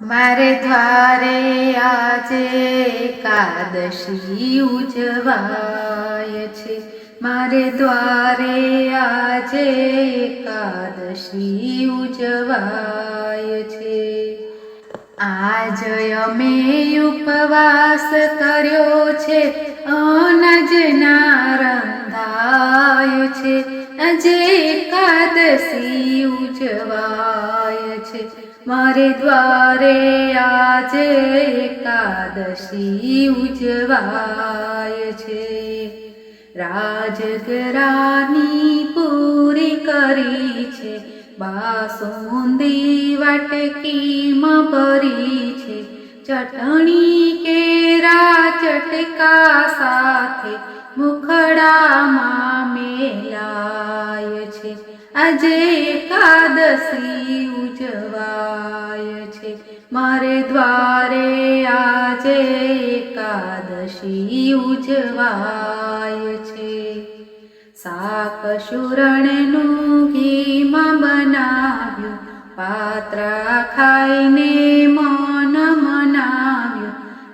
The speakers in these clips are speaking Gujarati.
મારે દ્વારે આજે એકાદશી ઉજવાય છે. મારે દ્વારે આજે એકાદશી ઉજવાય છે. આજ અમે ઉપવાસ કર્યો છે અનજના રંધાય છે. આજે એકાદશી ઉજવાય છે. મારે દ્વારે આજે એકાદશી ઉજવાય છે. રાજગરાની પૂરી કરી છે. બાસુંદી વાટકીમાં ભરી છે ચટણી કેરા ચટકા સાથે મુખડામાં મેલાય છે. આજે એકાદશી ઉજવાય છે. મારે દ્વારે આજે એકાદશી ઉજવાય છે. શાક શુરણનું ઘીમાં બનાવ્યું, પાત્રા ખાઈને મન મનાવ્યું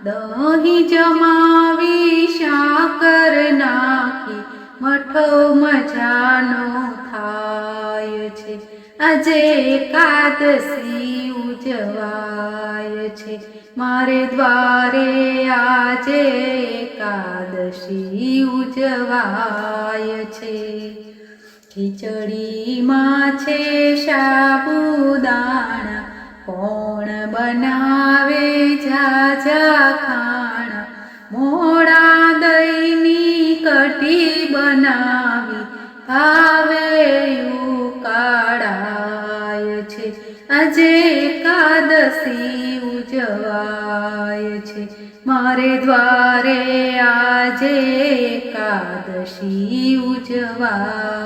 દહીં જમાવી, શાકર નાખી, મઠો મજાનો થાય છે. આજે એકાદશી ઉજવાય છે. મારે દ્વારે આજે એકાદશી ઉજવાય છે. ખીચડીમાં છે સાબુદાણા કોણ બનાવે જાજા ખાણ? મોડા દહીંની કઢી બનાવી, ભાવે ઉકાળાય છે. આજે એકાદશી ઉજવાય છે. મારે દ્વારે આજે એકાદશી ઉજવાય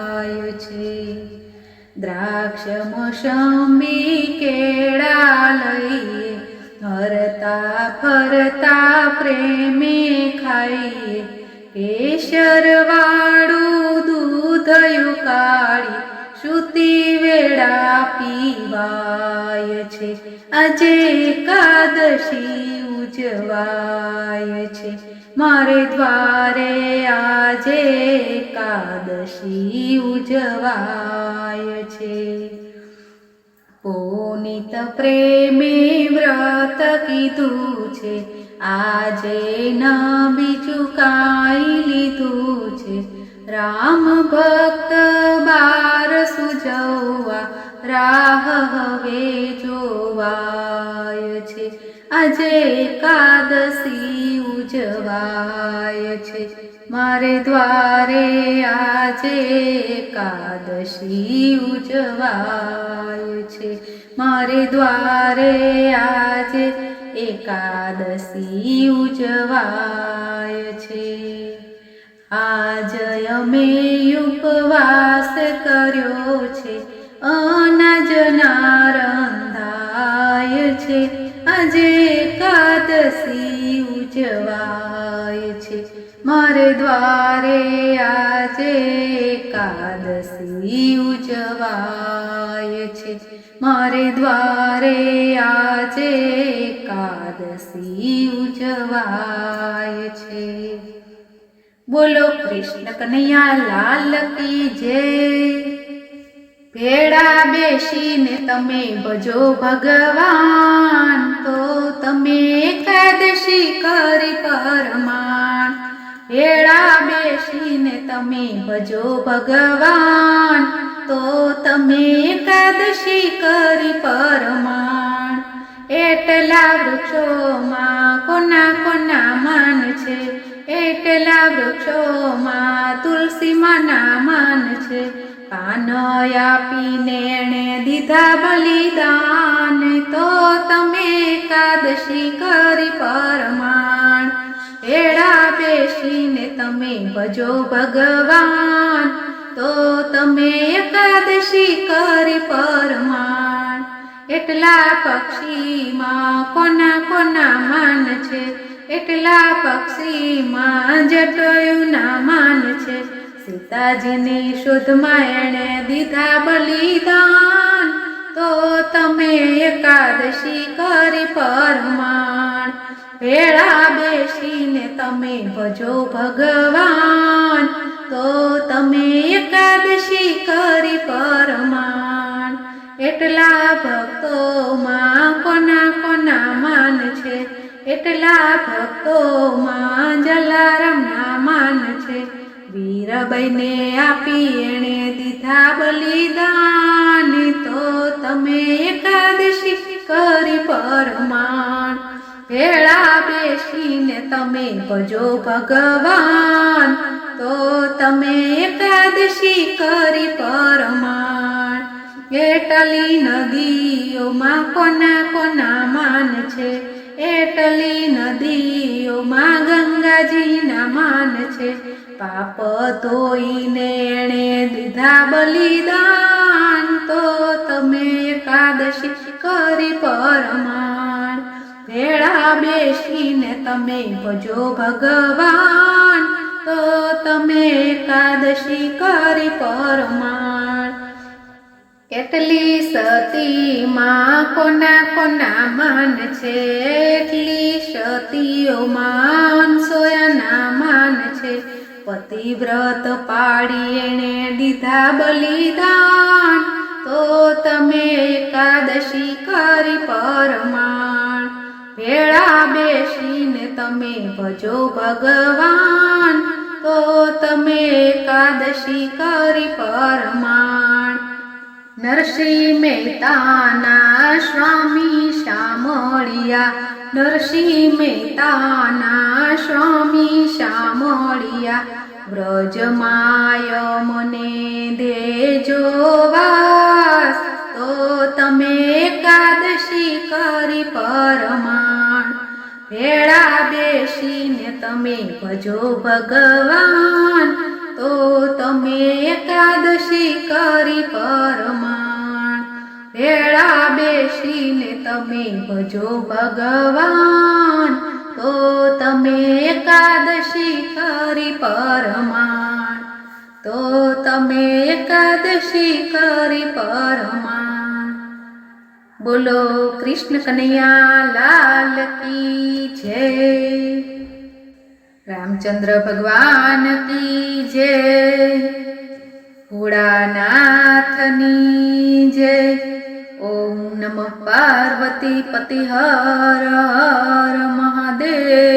દ્રાક્ષ મોસંબી કેળા લઈએ હરતા ફરતા પ્રેમે ખાઈએ. કેસર વાળું દૂધ કાળી શ્રુતિ વેળા પીવાય છે. આજે એકાદશી ઉજવાય છે. મારે દ્વારે આજે એકાદશી ઉજવાય છે. પુનિત પ્રેમે વ્રત કીધું છે. આજે ન બીજું કાંઈ લીધું છે. રામ ભક્ત બાર સુજવા રાહ હવે જોવાય છે. આજે એકાદશી ઉજવાય છે. મારે દ્વારે આજે એકાદશી ઉજવાય છે. મારે દ્વારે આજે એકાદશી ઉજવાય છે. આજ અમે ઉપવાસ કર્યો છે. અનાજના રંધાય છે. આજે એકાદશી ઉજવાય મારે દ્વારે આજે એકાદશી ઉજવાય છે. મારે દ્વારે આજે એકાદશી ઉજવાય છે. બોલો કૃષ્ણ કનૈયા, લાલ કી જય. ભેડા બેસીને તમે ભજો ભગવાન. તો તમે એકાદશી કરી પરમાણ. ભેળા બેસીને તમે ભજો ભગવાન, તો તમે એકાદશી કરી પરમાણ. એટલા વૃક્ષોમાં કોના કોના માન છે? એટલા વૃક્ષોમાં તુલસીમાના માન છે? પાન આપીને એણે દીધા બલિદાન, તો તમે એકાદશી કરી પરમાણ. એડા બેસીને તમે ભજો ભગવાન. તો તમે એકાદશી કરી પરમાણ. એટલા પક્ષીમાં કોના કોના માન છે? એટલા પક્ષીમાં જટોયું ના માન છે? સીતાજીની શોધમાં એણે દીધા બલિદાન. તો તમે એકાદશી કરી પરમાણ. વેળા બેસીને તમે ભજો ભગવાન. તો તમે એકાદશી કરી પરમાણ. એટલા ભક્તોમાં કોના કોના માન છે? એટલા ભક્તોમાં જલારામના માન છે? વીરબાઈને આપી એણે દીધા બલિદાન. તો તમે એકાદશી કરી પરમાણ. વેળા બેસીને તમે ભજો ભગવાન. તો તમે એકાદશી કરી પરમાણ. એટલી નદીઓમાં કોના કોના માન છે? એટલી નદીઓમાં ગંગાજીના માન છે? પાપ ધોઈને એણે દીધા બલિદાન. તો તમે એકાદશી કરી પરમાણ. ભેળા બેસીને તમે ભજો ભગવાન, તો તમે એકાદશી કરી પરમાણ. કેટલી સતીમાં કોના કોના માન છે એટલી સતીઓમાં સોયાના માન છે. પતિવ્રત પાડી એણે દીધા બલિદાન, તો તમે એકાદશી કરી પરમાણ. ભેળા બેસીને તમે ભજો ભગવાન, તો તમે એકાદશી કરી પરમાણ. નરસિંહ મહેતાના સ્વામી શામળિયા, નરસિંહ મહેતાના સ્વામી શામળિયા વ્રજમાય મને દેજો વાસ, તો તમે એકાદશી કરી પરમાણ. ભેળા બેસીને તમે ભજો ભગવાન, તો તમે એકાદશી કરી પરમાણ. ભેળા બેસીને તમે ભજો ભગવાન, તો તમે એકાદશી કરી પરમાણ. તો તમે એકાદશી કરી પરમાણ. બોલો કૃષ્ણ કનૈયા, લાલ કી જય. રામચંદ્ર ભગવાન કી જય. ભોળાનાથની જય. ઓમ નમઃ પાર્વતી પતિ હર હર મહાદેવ.